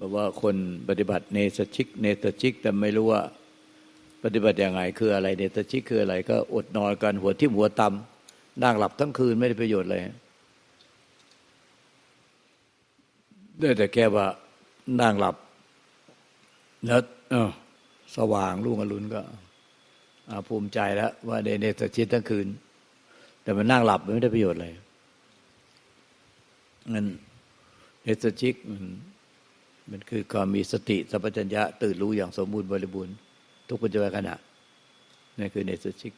บอกว่าคนปฏิบัติเนสชิก เนสชิก แต่ไม่รู้ว่า ปฏิบัติยังไงคืออะไร เนสชิกคืออะไร ก็อดนอนกันหัวที่หัวตำนั่งหลับทั้งคืนไม่ได้ประโยชน์เลยได้แต่แค่ว่านั่งหลับแล้ว สว่างรุ่งอรุณก็ภูมิใจแล้วว่าเนสชิกทั้งคืน แต่มันนั่งหลับไม่ได้ประโยชน์เลยงั้นเนสชิกมันมันคือความมีสติสัพพัญญะตื่นรู้อย่างสมบูรณ์บริบูรณ์ทุกปัจจุบันขณะนั่นคือเนสชิก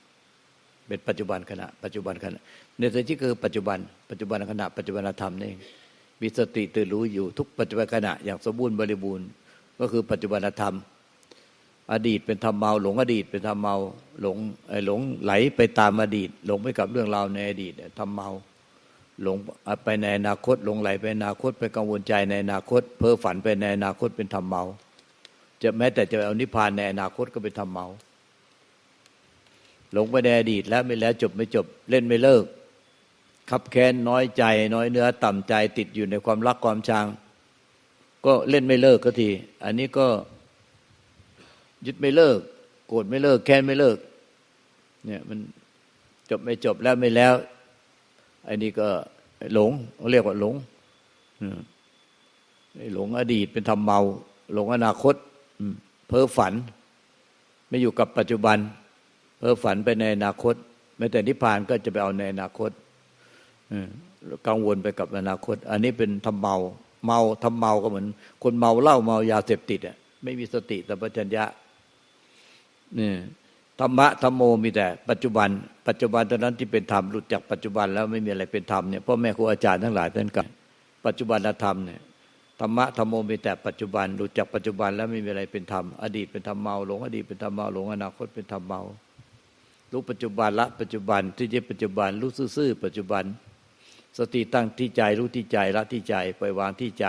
เป็นปัจจุบันขณะ ปัจจุบันขณะเนสชิกคือปัจจุบัน ปัจจุบันขณะ ปัจจุบันธรรมนี่มีสติตื่นรู้อยู่ทุกปัจจุบันขณะอย่างสมบูรณ์บริบูรณ์ ก็คือปัจจุบันธรรม อดีตเป็นธรรมเมา หลงอดีตเป็นธรรมเมาหลงหลงไหลไปตามอดีต หลงไปกับเรื่องราวในอดีตธรรมเมา หลงไปในอนาคต หลงไหลไปอนาคตไปกังวลใจในอนาคต เพ้อฝันไปในอนาคตเป็นธรรมเมา จะแม้แต่จะเอานิพพานในอนาคตก็เป็นธรรมเมา หลงไปในอดีตแล้วไม่แล้วจบไม่จบเล่นไม่เลิกขับแค้นน้อยใจ น้อยเนื้อต่ำใจติดอยู่ในความรักความชังก็เล่นไม่เลิกก็ที อันนี้ก็ ยึดไม่เลิก โกรธไม่เลิก แค้นไม่เลิก เนี่ยมันจบไม่จบแล้วไม่แล้วไอันนี้ก็หลงเขาเรียกว่าหลงหลงอดีตเป็นทำเมา หลงอนาคตเพ้อฝัน ไม่อยู่กับปัจจุบัน เพ้อฝันไปในอนาคตแม้แต่นิพพานก็จะไปเอาในอนาคตกังวลไปกับอนาคต อันนี้เป็นทำเมา เมาทำเมาก็เหมือน คนเมาเหล้าเมายาเสพติดอะไม่มีสติสัมปชัญญะ นี่ธรรมะธรรมโมมีแต่ ปัจจุบัน ปัจจุบันตอนนั้นที่เป็นธรรมหลุดจากปัจจุบันแล้วไม่มีอะไรเป็นธรรมเนี่ยพ่อแม่ครูอาจารย์ทั้งหลายท่านกันปัจจุบันธรรมเนี่ยธรรมะธรรมโมมีแต่ปัจจุบันหลุดจากปัจจุบันแล้วไม่มีอะไรเป็นธรรมอดีตเป็นธรรมเมาหลงอดีตเป็นธรรมเมาหลงอนาคตเป็นธรรมเมารู้ปัจจุบันละปัจจุบันที่จะปัจจุบันรู้ซื่อปัจจุบัน สติตั้งที่ใจรู้ที่ใจละที่ใจปล่อยวางที่ใจ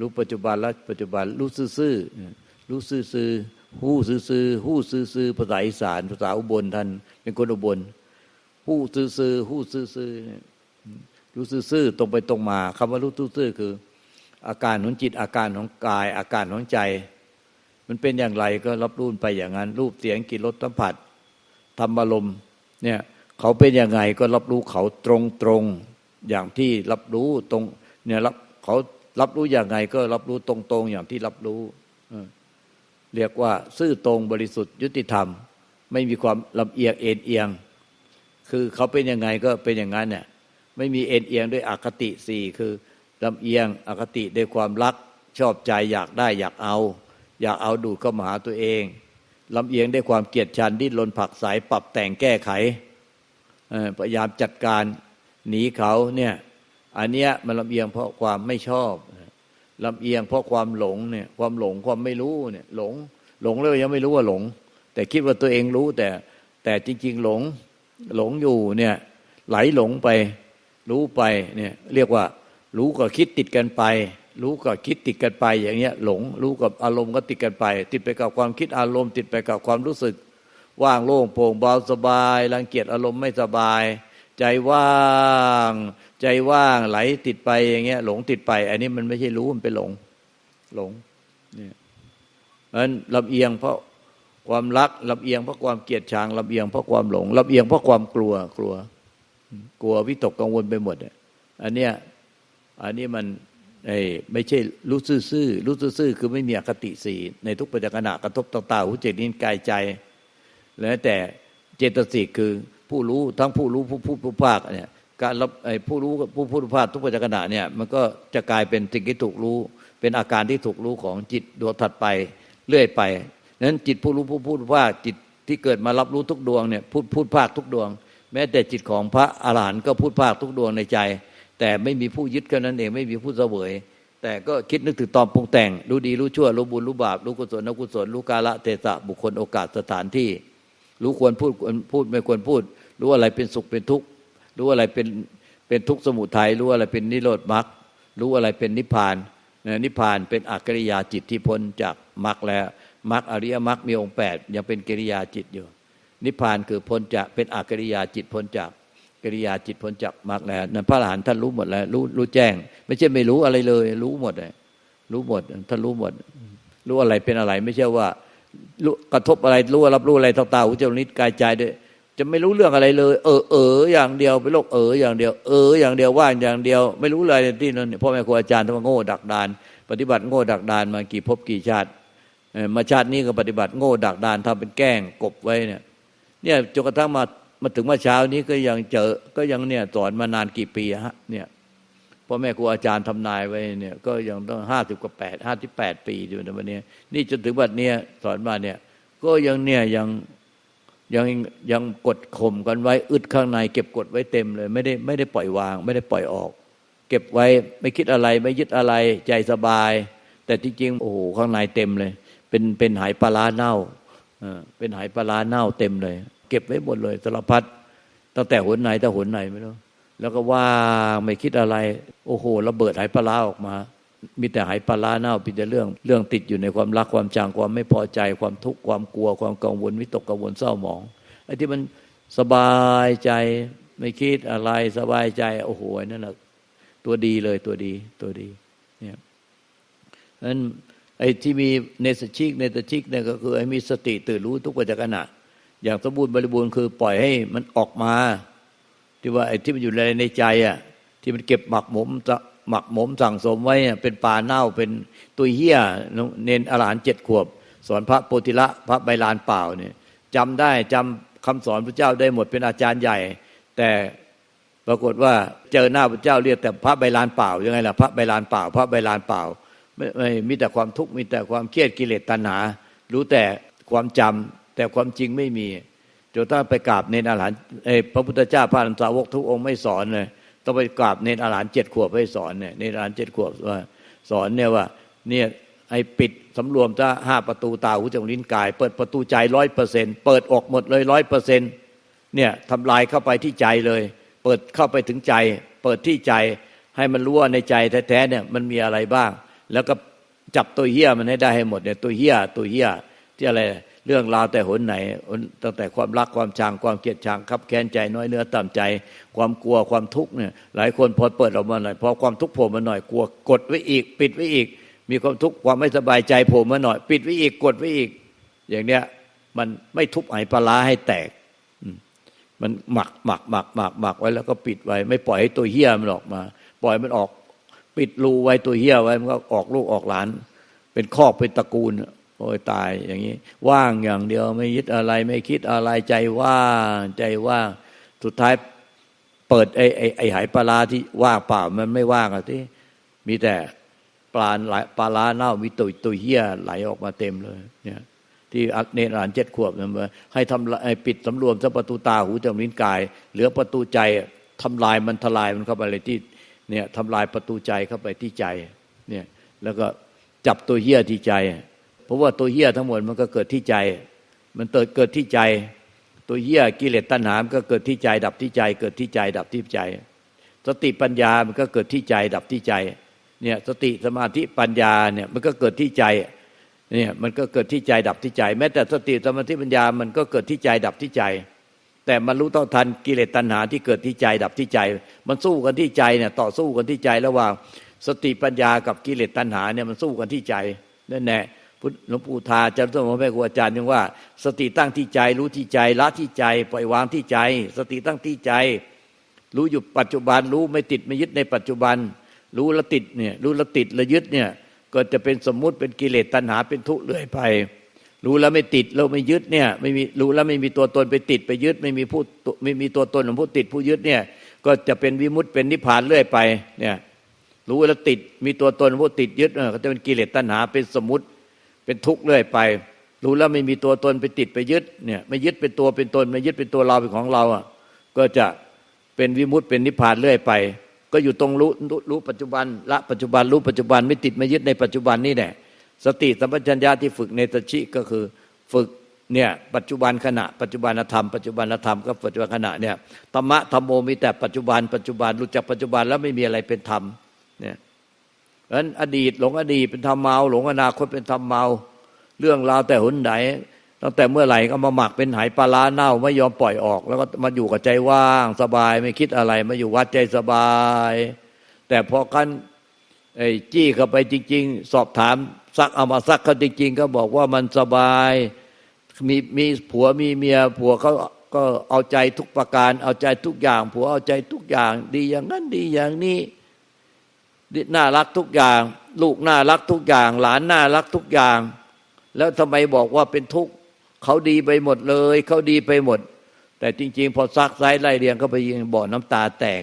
รู้ปัจจุบันละปัจจุบันรู้ซื่อรู้ซื่อ หู้ซื่อหู้ซื่อภาษาอีสานภาษาอุบลท่านเป็นคนอุบลหู้ซื่อหู้ซื่อรู้ซื่อตรงไปตรงมาคำว่ารู้ซื่อคือ อาการของจิตอาการของกาย อาการของใจ มันเป็นอย่างไรก็รับรู้ไปอย่างนั้น รูปเสียงกลิ่นรสสัมผัสธรรมอารมณ์เนี่ยเขาเป็นยังไงก็รับรู้เขาตรงตรงอย่างที่รับรู้ตรงเนี่ยรับเขารับรู้อย่างไงก็รับรู้ตรงตรงอย่างที่รับรู้ เรียกว่าซื่อตรงบริสุทธิ์ยุติธรรม ไม่มีความลำเอียงเอ็นเอียง คือเขาเป็นยังไงก็เป็นอย่างนั้นเนี่ยไม่มีเอ็นเอียงด้วยอคติสี่คือลำเอียงอคติด้วยความรักชอบใจอยากได้อยากเอา อยากเอาดูดเข้ามาหาตัวเองลำเอียงด้วยความเกียดชันดิ้นรนผักสายปรับแต่งแก้ไขพยายามจัดการหนีเขาเนี่ยอันเนี้ยมันลำเอียงเพราะความไม่ชอบ ลำเอียงเพราะความหลงเนี่ยความหลงความไม่รู้เนี่ยหลงหลงแล้วยังไม่รู้ว่าหลง แต่คิดว่าตัวเองรู้แต่แต่จริง ๆ หลงหลงอยู่เนี่ยไหลหลงไปรู้ไปเนี่ยเรียกว่า รู้กับคิดติดกันไป รู้กับคิดติดกันไป อย่างเงี้ยหลง รู้กับอารมณ์ก็ติดกันไป ติดไปกับความคิดอารมณ์ ติดไปกับความรู้สึก ว่างโล่งโปร่งเบาสบาย รังเกียจอารมณ์ไม่สบาย ใจว่างใจว่างไหลติดไปอย่างเงี้ย หลงติดไป อันนี้มันไม่ใช่รู้มันเป็นหลง หลงเนี่ยมันลำเอียงเพราะความรักลำเอียงเพราะความเกลียดชังลำเอียงเพราะความหลงลำเอียงเพราะความกลัวกลัว กลัววิตกกังวลไปหมดอันเนี้ยอันนี้มันไอ้ไม่ใช่รู้ซื่อรู้ซื่อคือไม่มีอคติสีในทุกปัจจุบันกระทบต่างตาหูจนิ้นกายใจ แล้วแต่เจตสิกคือ ผู้รู้ทั้งผู้รู้ผู้พูดผู้ภาคเนี่ยการรับไอ้ผู้รู้ผู้พูดผู้ภาคทุกปัจจุบันเนี่ยมันก็จะกลายเป็นสิ่งที่ถูกรู้ เป็นอาการที่ถูกรู้ของจิตดวงถัดไปเรื่อยไปนั้นจิตผู้รู้ผู้พูดผู้ภาคจิตที่เกิดมารับรู้ทุกดวงเนี่ยพูดพูดภาคทุกดวง แม้แต่จิตของพระอรหันต์ก็พูดภาคทุกดวงในใจ แต่ไม่มีผู้ยึดกันนั้นเองไม่มีผู้เสวย แต่ก็คิดนึกถึงตอนปรุงแต่ง รู้ดีรู้ชั่วรู้บุญรู้บาปรู้กุศลนกุศลรู้กาละเทศะบุคคลโอกาสสถานที่ รู้ควรพูดควรพูดไม่ควรพูด รู้อะไรเป็นสุขเป็นทุกข์รู้อะไรเป็นเป็นทุกข์สมุทัยรู้อะไรเป็นนิโรธมรรครู้อะไรเป็นนิพพานนิพพานเป็นอักริยาจิตที่พ้นจากมรรคแล้วมรรคอริยมรรคมีองค์แปดยังเป็นกิริยาจิตอยู่ นิพพานคือพ้นจากเป็นอกริยาจิตพ้นจากกิริยาจิตพ้นจากมรรคแล้วนั่นพระอรหันต์ท่านรู้หมดแล้ว รู้รู้แจ้ง ไม่ใช่ไม่รู้อะไรเลย รู้หมดเลยรู้หมดท่านรู้หมด รู้อะไรเป็นอะไร ไม่ใช่ว่ากระทบอะไรรู้รับรู้อะไรตาหูจมูกลิ้นกายใจด้วย จะไม่รู้เรื่องอะไรเลย เออเอออย่างเดียวเป็นโรคเอออย่างเดียว เอออย่างเดียวว่างอย่างเดียว ไม่รู้อะไรที่นั่นพ่อแม่ครูอาจารย์ทำโง่ดักดาน ปฏิบัติโง่ดักดานมากี่ภพกี่ชาติมาชาตินี้ก็ปฏิบัติโง่ดักดานทำเป็นแกล้งกบไว้เนี่ย เนี่ยจนกระทั่งมามาถึงเมื่อเช้านี้ก็ยังเจอก็ยังเนี่ยสอนมานานกี่ปีฮะเนี่ยพ่อแม่ครูอาจารย์ทำนายไว้เนี่ย ก็ยังต้องห้าสิบกว่าแปดห้าสิบแปดปีอยู่ในวันนี้ นี่จนถึงวันนี้สอนมาเนี่ย ก็ยังเนี่ยยัง ยังยังกดข่มกันไว้อึดข้างใน เก็บกดไว้เต็มเลย ไม่ได้ไม่ได้ปล่อยวาง ไม่ได้ปล่อยออก เก็บไว้ไม่คิดอะไรไม่ยึดอะไรใจสบาย แต่จริงโอ้โหข้างในเต็มเลย เป็นเป็นหายปลาเน่าเป็นหายปลาเน่าเต็มเลย เก็บไว้หมดเลยสารพัดตั้งแต่หนไหนแต่หนไหนไม่รู้แล้วก็ว่างไม่คิดอะไร โอ้โหระเบิดหายปลาออกมา มีแต่หายปลาเน่าเป็นแต่เรื่อง เรื่องติดอยู่ในความรักความจางความไม่พอใจความทุกข์ความกลัว ความกังวลวิตกกังวลเศร้าหมองไอ้ที่มันสบายใจไม่คิดอะไรสบายใจ โอ้โหนั่นแหละตัวดีเลยตัวดีตัวดีเนี่ยนั้นไอ้ที่มีเนสชิกเนตชิกเนี่ยก็คือไอ้มีสติตื่นรู้ทุกปัจจุบันอย่างสมบูรณ์บริบูรณ์คือปล่อยให้มันออกมา ที่ว่าไอ้ที่มันอยู่ในในใจอะที่มันเก็บหมักหมม หมักหมมสั่งสมไว้เป็นปลาเน่าเป็นตัวเหี้ยเน้นอรหันเจ็ดขวบ สอนพระโพธิละพระใบลานเปล่าเนี่ยจำได้จำคำสอนพระเจ้าได้หมดเป็นอาจารย์ใหญ่ แต่ปรากฏว่าเจอหน้าพระเจ้าเรียกแต่พระใบลานเปล่ายังไงล่ะพระใบลานเปล่า พระใบลานเปล่าไม่ไม่มีแต่ความทุกข์มีแต่ความเครียดกิเลสตัณหา รู้แต่ความจำแต่ความจริงไม่มีจนถ้าไปกราบเนรอาหารพระพุทธเจ้าพระอรหันตสาวกทุกองค์ไม่สอนเลย ต้องไปกราบเนรอาหารเจ็ดขวบให้สอนเนี่ยเนรอาหารเจ็ดขวบว่าสอนเนี่ยว่าเนี่ยไอ้ปิดสำรวมถ้าห้าประตูตาหูจมูกลิ้นกาย เปิดประตูใจร้อยเปอร์เซ็นเปิดออกหมดเลยร้อยเปอร์เซ็นเนี่ยทำลายเข้าไปที่ใจเลย เปิดเข้าไปถึงใจ เปิดที่ใจให้มันรู้ว่าในใจแท้ๆเนี่ยมันมีอะไรบ้าง แล้วก็จับตัวเหี้ยมันให้ได้ให้หมดเนี่ยตัวเหี้ยตัวเหี้ยที่อะไร เรื่องราวแต่หนไหน ตั้งแต่ความรักความชังความเกลียดชังคับแค้นใจน้อยเนื้อต่ำใจ ความกลัวความทุกข์เนี่ยหลายคนพอเปิดออกมาหน่อยพอความทุกข์โผล่มาหน่อยกลัวกดไว้อีก ปิดไว้อีก มีความทุกข์ความไม่สบายใจโผล่มาหน่อย ปิดไว้อีกกดไว้อีก อย่างเนี้ยมันไม่ทุบไอปลาให้แตกมันหมักหมักหมักหมักหมักไว้แล้วก็ปิดไว้ ไม่ปล่อยให้ตัวเหี้ยมันออกมา ปล่อยมันออก ปิดรูไว้ตัวเหี้ยไว้มันก็ออกลูกออกหลาน เป็นครอบเป็นตระกูล โอ้ยตายอย่างนี้ ว่างอย่างเดียวไม่ยึดอะไรไม่คิดอะไรใจว่างใจว่างสุดท้ายเปิดไอ้ไอ้ไอ้หายปลาที่ว่างเปล่ามันไม่ว่างอะที่มีแต่ปลาไหลปลาเน่ามีตุยตุยเหี้ยไหลออกมาเต็มเลย เนี่ย ที่เนรานเจ็ดขวบนั่นให้ทำให้ปิดสำรวมทั้งประตูตาหูจมูกลิ้นกาย เหลือประตูใจทำลายมันทลายมันเข้าไปเลยที่ เนี่ยทำลายประตูใจเข้าไปที่ใจ เนี่ย แล้วก็จับตัวเหี้ยที่ใจ เพราะว่าตัวเหี้ยทั้งหมดมันก็เกิดที่ใจ มันเกิดเกิดที่ใจ ตัวเหี้ยกิเลสตัณหามันก็เกิดที่ใจดับที่ใจ เกิดที่ใจ ดับที่ใจ สติปัญญามันก็เกิดที่ใจ ดับที่ใจเนี่ยสติสมาธิปัญญาเนี่ยมันก็เกิดที่ใจเนี่ยมันก็เกิดที่ใจดับที่ใจ แม้แต่สติสมาธิปัญญามันก็เกิดที่ใจดับที่ใจ แต่มันรู้ต้อทันกิเลสตัณหาที่เกิดที่ใจดับที่ใจ มันสู้กันที่ใจเนี่ยต่อสู้กันที่ใจระหว่างสติปัญญากับกิเลสตัณหาเนี่ยมันสู้กันที่ใจนั่นแหละ หลวงปู่ทาจารย์ต้นแม่ครูอาจารย์ยังว่า สติตั้งที่ใจรู้ที่ใจละที่ใจ ปล่อยวางที่ใจ สติตั้งที่ใจ รู้อยู่ปัจจุบันรู้ไม่ติดไม่ยึดในปัจจุบัน รู้ละติดเนี่ยรู้ละติดละยึดเนี่ยก็จะเป็นสมมุติเป็นกิเลสตัณหาเป็นทุกข์เรื่อยไป รู้แล้วไม่ติดเราไม่ยึดเนี่ยไม่มีรู้แล้วไม่มีตัวตนไปติดไปยึด ไม่มีผู้ไม่มีตัวตนของผู้ติดผู้ยึดเนี่ยก็จะเป็นวิมุตต์เป็นนิพพานเรื่อยไปเนี่ยรู้แล้วติดมีตัวตนผู้ติดยึดก็จะเป็นกิเลสตัณหาเป็นสมมติ เป็นทุกข์เรื่อยไป รู้แล้วไม่มีตัวตนไปติดไปยึดเนี่ยไม่ยึดเป็นตัวเป็นตนไม่ยึดเป็นตัวเราเป็นของเราอะก็จะเป็นวิมุตต์เป็นนิพพานเรื่อยไป ก็อยู่ตรงรู้รู้ปัจจุบันละปัจจุบันรู้ปัจจุบันไม่ติดไม่ยึดในปัจจุบันนี่แหละสติสัมปชัญญะที่ฝึกในตชิก็คือฝึกเนี่ยปัจจุบันขณะปัจจุบันธรรมปัจจุบันธรรมก็ปัจจุบันขณะเนี่ยธรรมะธรรมโมมีแต่ปัจจุบัน ปัจจุบันรู้จักปัจจุบันแล้วไม่มีอะไรเป็นธรรมเนี่ย เพราะฉะนั้นอดีตหลงอดีตเป็นธรรมเมา หลงอนาคตเป็นธรรมเมา เรื่องราวแต่หนไหนตั้งแต่เมื่อไหร่ก็มาหมักเป็นหายปลาล้าเน่าไม่ยอมปล่อยออก แล้วก็มาอยู่กับใจว่างสบายไม่คิดอะไรมาอยู่วัดใจสบาย แต่พอกันไอ้จี้เข้าไปจริง ๆ สอบถามซักเอามาซักเขาจริง ๆ ก็บอกว่ามันสบายมีมีผัวมีเมียผัวเขาก็เอาใจทุกประการ เอาใจทุกอย่าง ผัวเอาใจทุกอย่าง ดีอย่างนั้นดีอย่างนี้ น่ารักทุกอย่าง ลูกน่ารักทุกอย่าง หลานน่ารักทุกอย่าง แล้วทำไมบอกว่าเป็นทุกข์เขาดีไปหมดเลย เขาดีไปหมด แต่จริง ๆ พอซักไซไล่เรียงเขาไปยิงบ่อน้ำตาแตก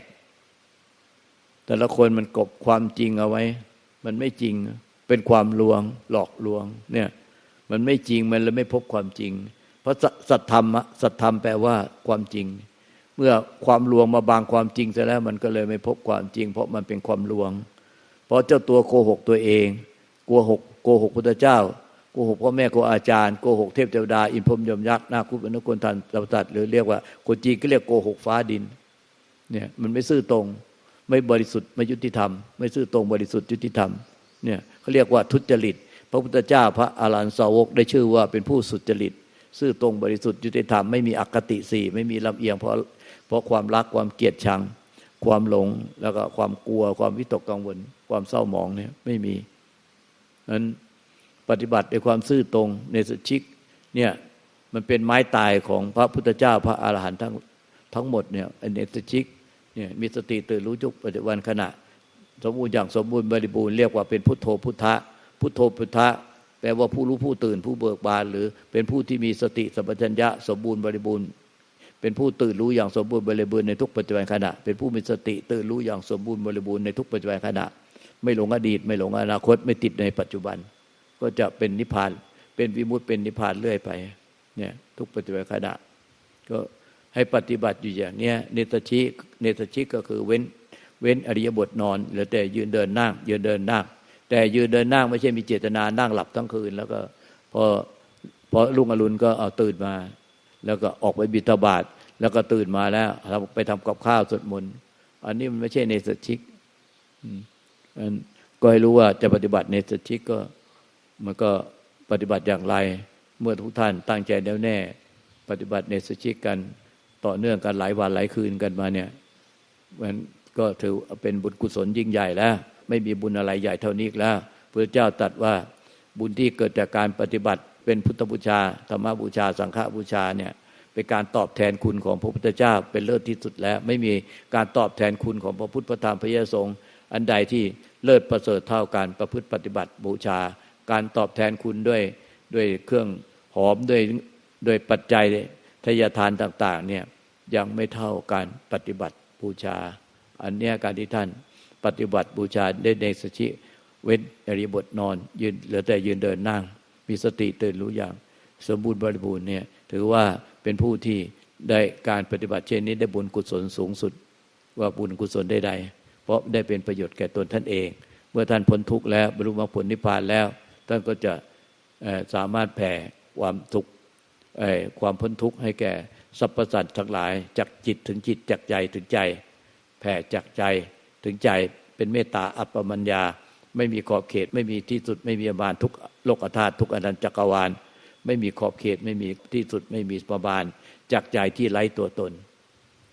แต่ละคนมันกบความจริงเอาไว้ มันไม่จริง เป็นความลวง หลอกลวง เนี่ย มันไม่จริงมันเลยไม่พบความจริง เพราะสัตธรรมสัตธรรมแปลว่าความจริง เมื่อความลวงมาบางความจริงเสร็จแล้ว มันก็เลยไม่พบความจริง เพราะมันเป็นความลวง เพราะเจ้าตัวโกหกตัวเองกลัวหกโกหกพุทธเจ้าโกหกพ่อแม่โกอาจารย์โกหกเทพเทวดาอินพรมยมยักษ์นาคุปนุกลทันสัตว์หรือเรียกว่าคนจีนก็เรียกโกหกฟ้าดินเนี่ยมันไม่ซื่อตรงไม่บริสุทธิ์ไม่ยุติธรรม ไม่ซื่อตรงบริสุทธิ์ยุติธรรมเนี่ยเขาเรียกว่าทุจริต พระพุทธเจ้าพระอารันสาวกได้ชื่อว่าเป็นผู้สุจริต ซื่อตรงบริสุทธิ์ยุติธรรมไม่มีอคติสี่ไม่มีลำเอียงเพราะเพราะความรักความเกลียดชัง ความหลงแล้วก็ความกลัว ความวิตกกังวล ความเศร้าหมองเนี่ยไม่มีนั้นปฏิบัติด้วยความซื่อตรงในสชิกเนี่ยมันเป็นไม้ตายของพระพุทธเจ้าพระอาหารหันต์ทั้งทั้งหมดเนี่ยเนสชิกเนี่ยมีสติตื่นรู้ทุกปัจจุบันขณะ สมบูรณ์อย่างสมบูรณ์บริบูรณ์เรียกว่าเป็นพุทโธพุทธะพุทโธพุทธะแปลว่าผู้รู้ผู้ตื่นผู้เบิกบาน หรือเป็นผู้ที่มีสติสัมปชัญญะสมบูรณ์บริบูรณ์ เป็นผู้ตื่นรู้อย่างสมบูรณ์บริบูรณ์ในทุกปัจจุบันขณะ เป็นผู้มีสติตื่นรู้อย่างสมบูรณ์บริบูรณ์ในทุกปัจจุบันขณะ ไม่หลงอดีต ไม่หลงอนาคต ไม่ติดในปัจจุบัน ก็จะเป็นนิพพาน เป็นวิมุตติเป็นนิพพานเรื่อยไป เนี่ยทุกปฏิบัติขณะ ก็ให้ปฏิบัติอยู่อย่างเนี้ยเนตชิเนตชิก็คือเว้นเว้นอริยบทนอนหรือแต่ยืนเดินนั่งยืนเดินนั่งแต่ยืนเดินนั่งไม่ใช่มีเจตนานั่งหลับทั้งคืน แล้วก็พอพอลุงอรุณก็เอาตื่นมา แล้วก็ออกไปบิณฑบาต แล้วก็ตื่นมาแล้วเราไปทำกับข้าวสวดมนต์อันนี้มันไม่ใช่เนสชิกก็ให้รู้ว่าจะปฏิบัติเนสชิกก็มันก็ปฏิบัติอย่างไร เมื่อทุกท่านตั้งใจแน่วแน่ ปฏิบัติในสชิกกันต่อเนื่องกันหลายวันหลายคืนกันมาเนี่ยมันก็ถือเป็นบุญกุศลยิ่งใหญ่แล้ว ไม่มีบุญอะไรใหญ่เท่านี้แล้วพระเจ้าตรัสว่าบุญที่เกิดจากการปฏิบัติเป็นพุทธบูชาธรรมบูชาสังฆบูชาเนี่ย เป็นการตอบแทนคุณของพระพุทธเจ้าเป็นเลิศที่สุดแล้ว ไม่มีการตอบแทนคุณของพระพุทธพระธรรมพระยสงฆ์อันใดที่เลิศประเสริฐเท่าการประพฤติปฏิบัติบูชา การตอบแทนคุณด้วยด้วยเครื่องหอมด้วยด้วยปัจจัยทยทานต่าง ๆ เนี่ยยังไม่เท่าการปฏิบัติบูชา อันเนี้ยการที่ท่านปฏิบัติบูชาได้ในสชิเว้นอริบทนอนยืนเหลือแต่ยืนเดินนั่ง มีสติตื่นรู้อย่าง สมบูรณ์บริบูรณ์เนี่ยถือว่าเป็นผู้ที่ได้การปฏิบัติเช่นนี้ได้บุญกุศลสูงสุด ว่าบุญกุศลได้ใดเพราะได้เป็นประโยชน์แก่ตนท่านเอง เมื่อท่านพ้นทุกข์แล้วบรรลุมรรคผลนิพพานแล้ว ท่านก็จะสามารถแผ่ความทุกข์ความพ้นทุกข์ให้แก่สรรพสัตว์ทั้งหลายจากจิตถึงจิตจากใจถึงใจ แผ่จากใจถึงใจเป็นเมตตาอัปปมัญญา ไม่มีขอบเขตไม่มีที่สุดไม่มีประมาณทุกโลกธาตุทุกอนันตจักรวาล ไม่มีขอบเขตไม่มีที่สุดไม่มีประมาณ จากใจที่ไร้ตัวตน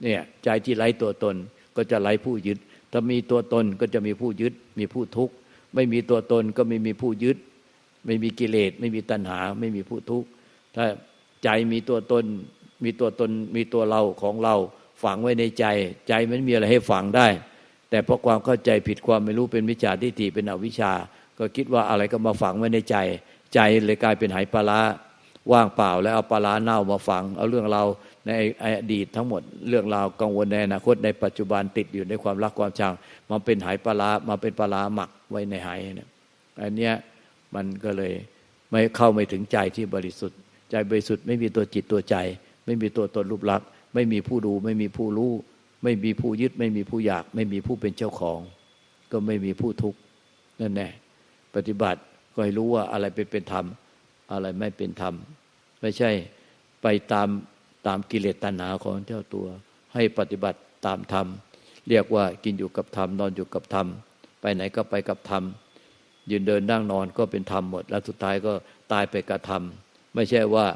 เนี่ยใจที่ไร้ตัวตนก็จะไร้ผู้ยึด ถ้ามีตัวตนก็จะมีผู้ยึด มีผู้ทุกข์ ไม่มีตัวตนก็ไม่มีผู้ยึด ไม่มีกิเลส ไม่มีตัณหา ไม่มีผู้ทุกข์ ถ้าใจมีตัวตน มีตัวตน มีตัวเราของเราฝังไว้ในใจ ใจมันมีอะไรให้ฝังได้ แต่เพราะความเข้าใจผิดความไม่รู้เป็นวิชาทิฏฐิเป็นอวิชชา ก็คิดว่าอะไรก็มาฝังไว้ในใจ ใจเลยกลายเป็นหายปลาว่างเปล่าแล้วเอาปลาเน่ามาฝัง เอาเรื่องเราในอดีตทั้งหมดเรื่องราวกังวลในอนาคตในปัจจุบันติดอยู่ในความรักความชังมาเป็นหายปลามาเป็นปลาหมักไว้ในหายเนี่ยอันเนี้ยมันก็เลยไม่เข้าไม่ถึงใจที่บริสุทธิ์ ใจบริสุทธิ์ไม่มีตัวจิตตัวใจ ไม่มีตัวตนรูปลักษณ์ไม่มีผู้ดูไม่มีผู้รู้ ไม่มีผู้ยึด ไม่มีผู้อยาก ไม่มีผู้เป็นเจ้าของ ก็ไม่มีผู้ทุกข์นั่นแน่ปฏิบัติ ก็ให้รู้ว่าอะไรเป็นเป็นธรรม อะไรไม่เป็นธรรม ไม่ใช่ไปตามตามกิเลสตัณหาของเจ้าตัว ให้ปฏิบัติตามธรรม เรียกว่ากินอยู่กับธรรม นอนอยู่กับธรรม ไปไหนก็ไปกับธรรม ยืนเดินนั่งนอนก็เป็นธรรมหมด แล้วสุดท้ายก็ตายไปกับธระทำไม่ใช่ว่า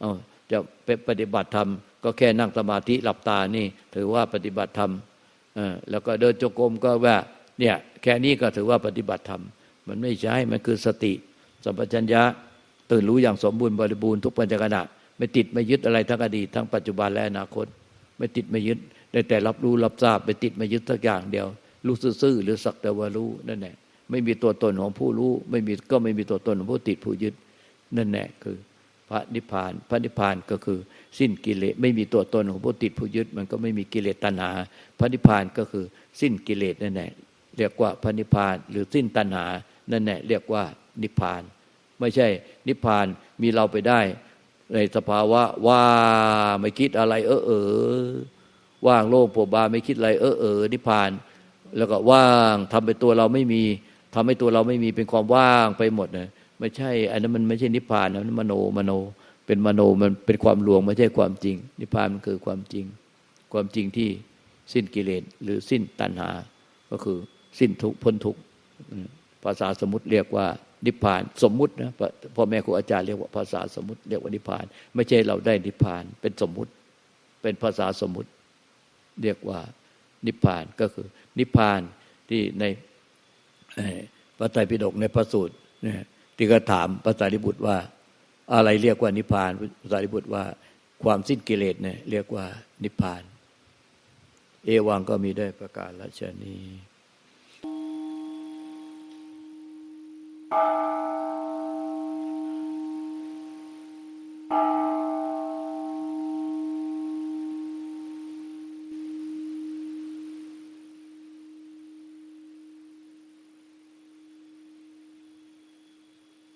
เอาจะไปปฏิบัติธรรม ก็แค่นั่งสมาธิหลับตานี่ ถือว่าปฏิบัติธรรมแล้วก็เดินจงกรมก็ว่าเนี่ยแค่นี้ก็ถือว่าปฏิบัติธรรม มันไม่ใช่ มันคือสติสัมปชัญญะตื่นรู้อย่างสมบูรณ์บริบูรณ์ทุกปัญจขณะไม่ติดไม่ยึดอะไรทั้งอดีตทั้งปัจจุบันและอนาคต ไม่ติดไม่ยึดได้แต่รับรู้รับทราบไม่ติดไม่ยึดสักอย่างเดียวรู้ซื่อหรือสักแต่ว่ารู้นั่นแหละไม่มีตัวตนของผู้รู้ ไม่มีก็ไม่มีตัวตนของผู้ติดผู้ยึดนั่นแหละคือ พระนิพพาน พระนิพพานก็คือ สิ้นกิเลสไม่มีตัวตนของผู้ติดผู้ยึด มันก็ไม่มีกิเลสตัณหา พระนิพพานก็คือ สิ้นกิเลสนั่นแหละเรียกว่าพระนิพพานหรือสิ้นตัณหา นั่นแหละเรียกว่านิพพาน ไม่ใช่ นิพพานมีเราไปได้ ในสภาวะว่าไม่คิดอะไร เออเออว่างโล่งโปบาไม่คิดอะไร เออเออนิพพาน แล้วก็ว่างทำไปตัวเราไม่มีทำให้ตัวเราไม่มีเป็นความว่างไปหมดนะไม่ใช่ อันนั้นมันไม่ใช่นิพพานนะมโนมโน เป็นมโนมันเป็นความลวงไม่ใช่ความจริง นิพพานมันคือความจริง ความจริงที่สิ้นกิเลสหรือสิ้นตัณหา ก็คือสิ้นทุกพ้นทุกข์ ภาษาสมมติเรียกว่านิพพาน สมมุตินะพ่อแม่ครูอาจารย์เรียกว่าภาษาสมมติเรียกว่านิพพาน ไม่ใช่เราได้นิพพาน เป็นสมมุติ เป็นภาษาสมมติ เรียกว่านิพพานก็คือ นิพพานที่ในพระไตรปิฎกในพระสูตรที่ก็ถามพระสารีบุตรว่า อะไรเรียกว่านิพพานพระสารีบุตรว่าความสิ้นกิเลสเนี่ยเรียกว่านิพพาน เอวังก็มีได้ประกาศละชนี you.